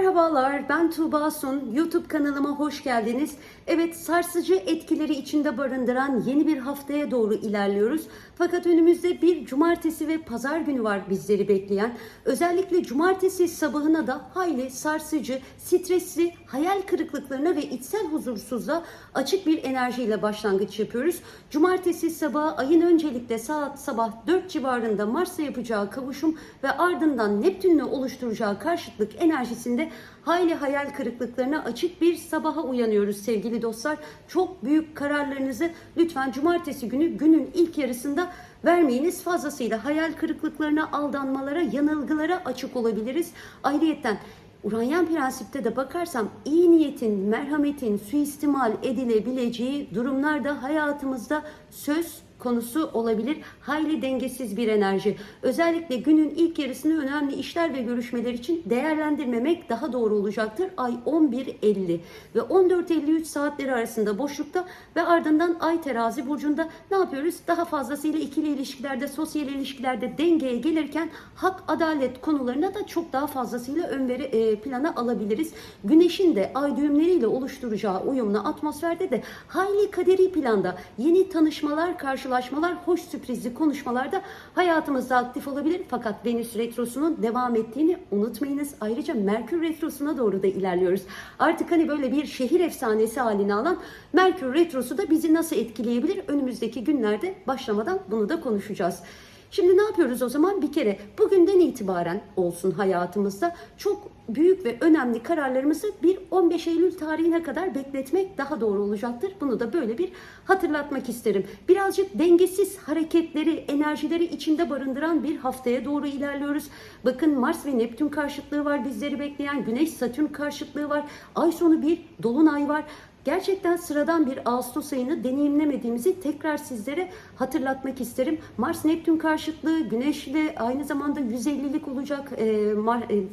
Merhabalar, ben Tuğba Sun. YouTube kanalıma hoş geldiniz. Evet, sarsıcı etkileri içinde barındıran yeni bir haftaya doğru ilerliyoruz. Fakat önümüzde bir cumartesi ve pazar günü var bizleri bekleyen. Özellikle cumartesi sabahına da hayli sarsıcı, stresli, hayal kırıklıklarına ve içsel huzursuzluğa açık bir enerjiyle başlangıç yapıyoruz. Cumartesi sabahı ayın öncelikle saat sabah 4 civarında Mars'la yapacağı kavuşum ve ardından Neptün'le oluşturacağı karşıtlık enerjisinde hayli hayal kırıklıklarına açık bir sabaha uyanıyoruz sevgili dostlar. Çok büyük kararlarınızı lütfen cumartesi günü günün ilk yarısında vermeyiniz. Fazlasıyla hayal kırıklıklarına, aldanmalara, yanılgılara açık olabiliriz. Ayrıyeten Uranyen prensipte de bakarsam iyi niyetin, merhametin suistimal edilebileceği durumlar da hayatımızda söz konusu olabilir. Hayli dengesiz bir enerji. Özellikle günün ilk yarısını önemli işler ve görüşmeler için değerlendirmemek daha doğru olacaktır. Ay 11.50 ve 14.53 saatleri arasında boşlukta ve ardından Ay terazi burcunda ne yapıyoruz? Daha fazlasıyla ikili ilişkilerde, sosyal ilişkilerde dengeye gelirken hak, adalet konularına da çok daha fazlasıyla ön veri e, plana alabiliriz. Güneşin de ay düğümleriyle oluşturacağı uyumlu atmosferde de hayli kaderi planda yeni tanışmalar, karşılaşmalar, hoş sürprizli konuşmalarda hayatımızda aktif olabilir. Fakat Venüs retrosunun devam ettiğini unutmayınız. Ayrıca Merkür retrosuna doğru da ilerliyoruz. Artık hani böyle bir şehir efsanesi haline alan Merkür retrosu da bizi nasıl etkileyebilir? Önümüzdeki günlerde başlamadan bunu da konuşacağız. Şimdi ne yapıyoruz o zaman? Bir kere bugünden itibaren olsun hayatımızda çok büyük ve önemli kararlarımızı bir 15 Eylül tarihine kadar bekletmek daha doğru olacaktır. Bunu da böyle bir hatırlatmak isterim. Birazcık dengesiz hareketleri, enerjileri içinde barındıran bir haftaya doğru ilerliyoruz. Bakın Mars ve Neptün karşıtlığı var bizleri bekleyen. Güneş Satürn karşıtlığı var. Ay sonu bir dolunay var. Gerçekten sıradan bir Ağustos ayını deneyimlemediğimizi tekrar sizlere hatırlatmak isterim. Mars Neptün karşıtlığı Güneş ile aynı zamanda 150'lik olacak e, Mar- e,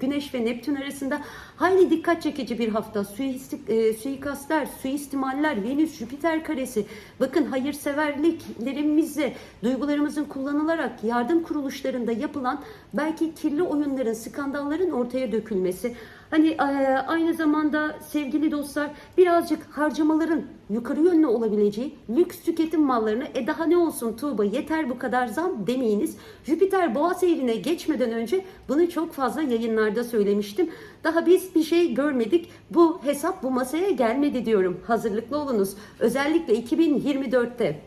Güneş ve Neptün arasında hayli dikkat çekici bir hafta. Suistik, e, suikastler, suistimaller, Venüs Jüpiter karesi. Bakın hayırseverliklerimizle duygularımızın kullanılarak yardım kuruluşlarında yapılan belki kirli oyunların, skandalların ortaya dökülmesi. Hani e, aynı zamanda sevgili dostlar birazcık harcamaların yukarı yönlü olabileceği lüks tüketim mallarını e daha ne olsun Tuğba yeter bu kadar zam demeyiniz. Jüpiter boğa seyrine geçmeden önce bunu çok fazla yayınlarda söylemiştim. Daha biz bir şey görmedik. Bu hesap bu masaya gelmedi diyorum. Hazırlıklı olunuz. Özellikle 2024'te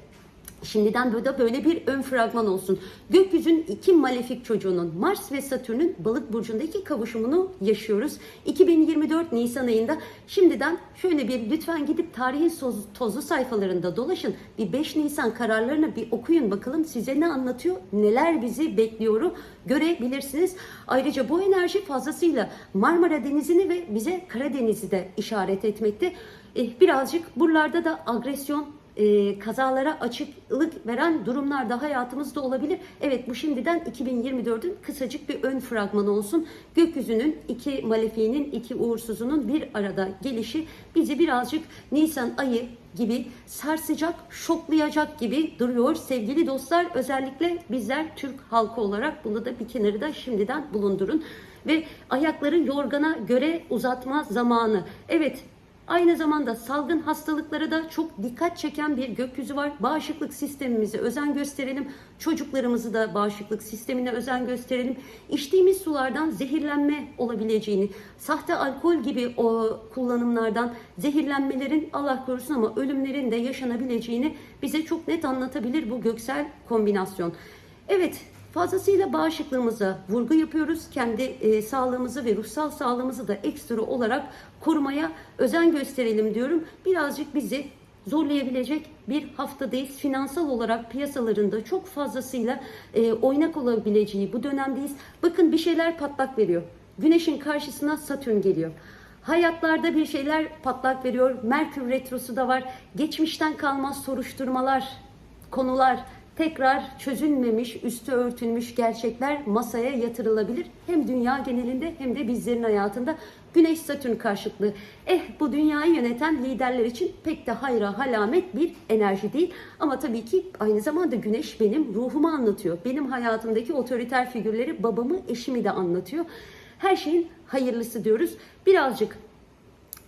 Şimdiden böyle böyle bir ön fragman olsun. Gökyüzün iki malefik çocuğunun Mars ve Satürn'ün balık burcundaki kavuşumunu yaşıyoruz. 2024 Nisan ayında şimdiden şöyle bir lütfen gidip tarihin toz- tozlu sayfalarında dolaşın. Bir 5 Nisan kararlarını bir okuyun bakalım size ne anlatıyor, neler bizi bekliyoru görebilirsiniz. Ayrıca bu enerji fazlasıyla Marmara Denizi'ni ve bize Karadeniz'i de işaret etmekte. Eh, birazcık buralarda da agresyon, e, kazalara açıklık veren durumlar da hayatımızda olabilir. Evet bu şimdiden 2024'ün kısacık bir ön fragmanı olsun. Gökyüzünün iki malefiğinin, iki uğursuzunun bir arada gelişi bizi birazcık Nisan ayı gibi sarsacak, şoklayacak gibi duruyor sevgili dostlar. Özellikle bizler Türk halkı olarak bunu da bir kenarda şimdiden bulundurun. Ve ayakları yorgana göre uzatma zamanı. Evet Aynı zamanda salgın hastalıklara da çok dikkat çeken bir gökyüzü var. Bağışıklık sistemimize özen gösterelim. Çocuklarımızı da bağışıklık sistemine özen gösterelim. İçtiğimiz sulardan zehirlenme olabileceğini, sahte alkol gibi o kullanımlardan zehirlenmelerin Allah korusun ama ölümlerin de yaşanabileceğini bize çok net anlatabilir bu göksel kombinasyon. Evet, Fazlasıyla bağışıklığımıza vurgu yapıyoruz. Kendi e, sağlığımızı ve ruhsal sağlığımızı da ekstra olarak korumaya özen gösterelim diyorum. Birazcık bizi zorlayabilecek bir haftadayız. Finansal olarak piyasalarında çok fazlasıyla e, oynak olabileceği bu dönemdeyiz. Bakın bir şeyler patlak veriyor. Güneşin karşısına Satürn geliyor. Hayatlarda bir şeyler patlak veriyor. Merkür retrosu da var. Geçmişten kalmaz soruşturmalar, konular tekrar çözülmemiş, üstü örtülmüş gerçekler masaya yatırılabilir. Hem dünya genelinde hem de bizlerin hayatında Güneş Satürn karşıtlığı. Eh bu dünyayı yöneten liderler için pek de hayra halamet bir enerji değil. Ama tabii ki aynı zamanda Güneş benim ruhumu anlatıyor. Benim hayatımdaki otoriter figürleri babamı, eşimi de anlatıyor. Her şeyin hayırlısı diyoruz. Birazcık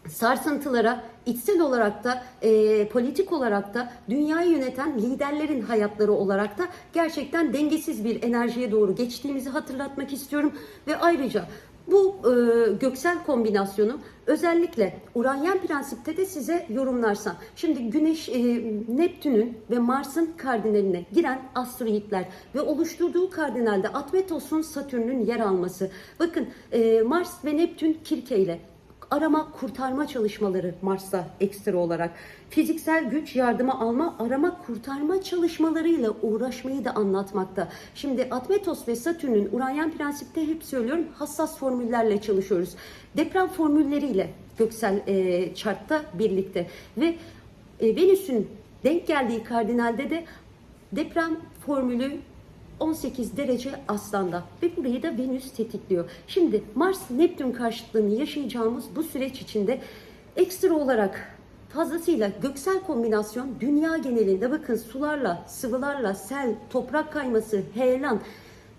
sarsıntılara içsel olarak da e, politik olarak da dünyayı yöneten liderlerin hayatları olarak da gerçekten dengesiz bir enerjiye doğru geçtiğimizi hatırlatmak istiyorum ve ayrıca bu e, göksel kombinasyonu özellikle Uranyen prensipte de size yorumlarsam. Şimdi Güneş, e, Neptün'ün ve Mars'ın kardinaline giren asteroidler ve oluşturduğu kardinalde Atmetos'un Satürn'ün yer alması. Bakın e, Mars ve Neptün kirke ile arama kurtarma çalışmaları Mars'ta ekstra olarak fiziksel güç yardımı alma arama kurtarma çalışmalarıyla uğraşmayı da anlatmakta. Şimdi Atmetos ve Satürn'ün Uranyen prensipte hep söylüyorum hassas formüllerle çalışıyoruz. Deprem formülleriyle göksel e, chartta birlikte ve e, Venüs'ün denk geldiği kardinalde de deprem formülü 18 derece aslanda ve burayı da Venüs tetikliyor. Şimdi Mars Neptün karşıtlığını yaşayacağımız bu süreç içinde ekstra olarak fazlasıyla göksel kombinasyon dünya genelinde bakın sularla, sıvılarla, sel, toprak kayması, heyelan,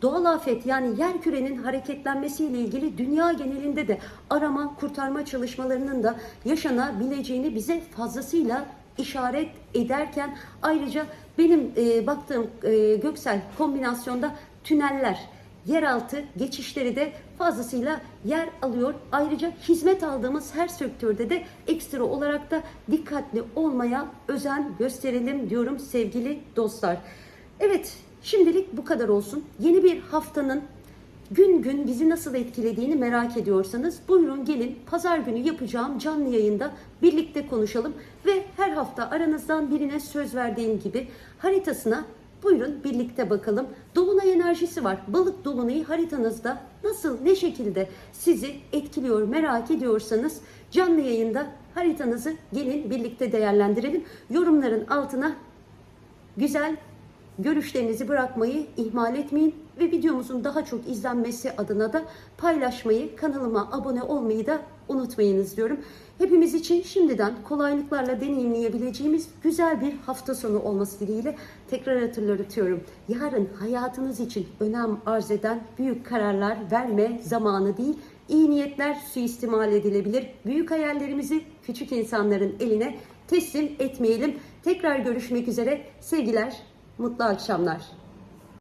Doğal afet yani yer kürenin hareketlenmesiyle ilgili dünya genelinde de arama kurtarma çalışmalarının da yaşanabileceğini bize fazlasıyla işaret ederken ayrıca benim e, baktığım e, göksel kombinasyonda tüneller, yeraltı geçişleri de fazlasıyla yer alıyor. Ayrıca hizmet aldığımız her sektörde de ekstra olarak da dikkatli olmaya özen gösterelim diyorum sevgili dostlar. Evet şimdilik bu kadar olsun. Yeni bir haftanın gün gün bizi nasıl etkilediğini merak ediyorsanız buyurun gelin pazar günü yapacağım canlı yayında birlikte konuşalım ve her hafta aranızdan birine söz verdiğim gibi haritasına buyurun birlikte bakalım. Dolunay enerjisi var. Balık dolunayı haritanızda nasıl ne şekilde sizi etkiliyor merak ediyorsanız canlı yayında haritanızı gelin birlikte değerlendirelim. Yorumların altına güzel görüşlerinizi bırakmayı ihmal etmeyin ve videomuzun daha çok izlenmesi adına da paylaşmayı, kanalıma abone olmayı da unutmayınız diyorum. Hepimiz için şimdiden kolaylıklarla deneyimleyebileceğimiz güzel bir hafta sonu olması dileğiyle tekrar hatırlatıyorum. Yarın hayatınız için önem arz eden büyük kararlar verme zamanı değil, iyi niyetler suistimal edilebilir. Büyük hayallerimizi küçük insanların eline teslim etmeyelim. Tekrar görüşmek üzere. Sevgiler, mutlu akşamlar.